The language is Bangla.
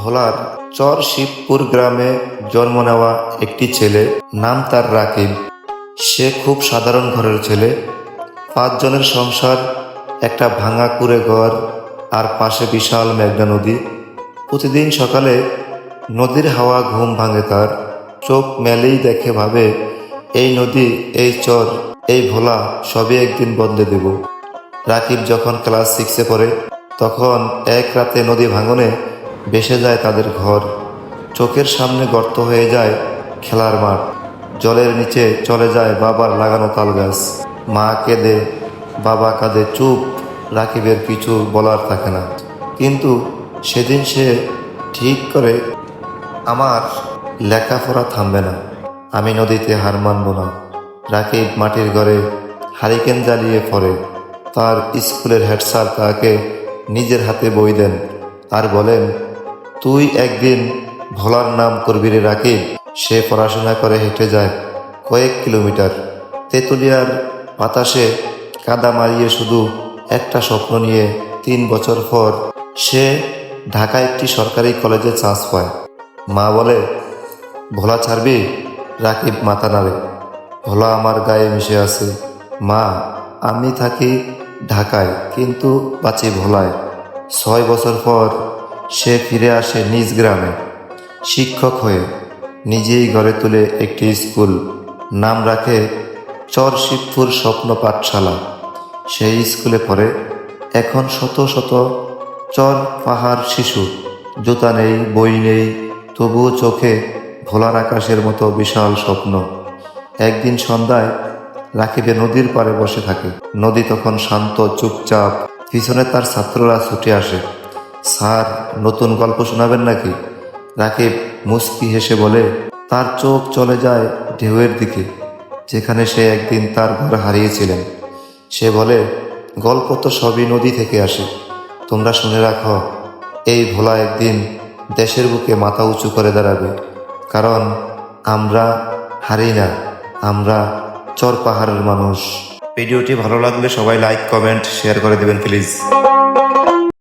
ভোলার চর শিবপুর গ্রামে জন্ম নেওয়া একটি ছেলে, নাম তার রাকিব। সে খুব সাধারণ ঘরের ছেলে। পাঁচজনের সংসার, একটা ভাঙা কুড়ে ঘর আর পাশে বিশাল মেঘনা নদী। প্রতিদিন সকালে নদীর হাওয়া ঘুম ভাঙে তার। চোখ মেলেই দেখে ভাবে, এই নদী, এই চর, এই ভোলা, সবই একদিন বদলে দেব। রাকিব যখন ক্লাস সিক্সে পড়ে, তখন এক রাতে নদী ভাঙনে ভেসে যায় তাদের ঘর। চোখের সামনে গর্ত হয়ে যায় খেলার মাঠ। জলের নিচে চলে যায় বাবার লাগানো তাল গাছ মা কেঁদে, বাবা কাঁদে, চুপ রাকিবের কিছু বলার থাকে না। কিন্তু সেদিন সে ঠিক করে, আমার লেখাপড়া থামবে না। আমি নদীতে হার মানব না। রাকিব মাটির ঘরে হারিকেন জ্বালিয়ে পড়ে। তার স্কুলের হেড স্যার তাকে নিজের হাতে বই দেন। আর বলেন তুই একদিন ভোলার নাম করবি রে রাকিব সে পড়াশোনা করে হেঁটে যায় কয়েক কিলোমিটার। তেঁতুলিয়ার বাতাসে কাদা মারিয়ে শুধু একটা স্বপ্ন নিয়ে তিন বছর পর সে ঢাকা একটি সরকারি কলেজে চান্স পায়। মা বলে, ভোলা ছাড়বি? রাকিব মাথা নাড়ে। ভোলা আমার গায়ে মিশে আছে। মা, আমি থাকি ঢাকায়, কিন্তু বাঁচি ভোলায়। ছয় বছর পর সে ফিরে আসে নিজ গ্রামে। শিক্ষক হয়ে নিজেই গড়ে তুলে একটি স্কুল, নাম রাখে চর শিবপুর স্বপ্ন পাঠশালা। সেই স্কুলে পড়ে এখন শত শত চর পাহাড় শিশু। জুতা নেই, বই নেই, তবুও চোখে ভোলার আকাশের মতো বিশাল স্বপ্ন। একদিন সন্ধ্যায় রাকিবে নদীর পাড়ে বসে থাকে। নদী তখন শান্ত, চুপচাপ। পিছনে তার ছাত্ররা ছুটে আসে। স্যার, নতুন গল্প শোনাবেন নাকি? রাকিব মুস্কি হেসে বলে, তার চোখ চলে যায় ঢেউয়ের দিকে, যেখানে সে একদিন তার ঘর হারিয়েছিলেন। সে বলে, গল্প তো সবই নদী থেকে আসে। তোমরা শুনে রাখো, এই ভোলা একদিন দেশের বুকে মাথা উঁচু করে দাঁড়াবে। কারণ আমরা হারি না, আমরা চর পাহাড়ের মানুষ। ভিডিওটি ভালো লাগলে সবাই লাইক, কমেন্ট, শেয়ার করে দেবেন, প্লিজ।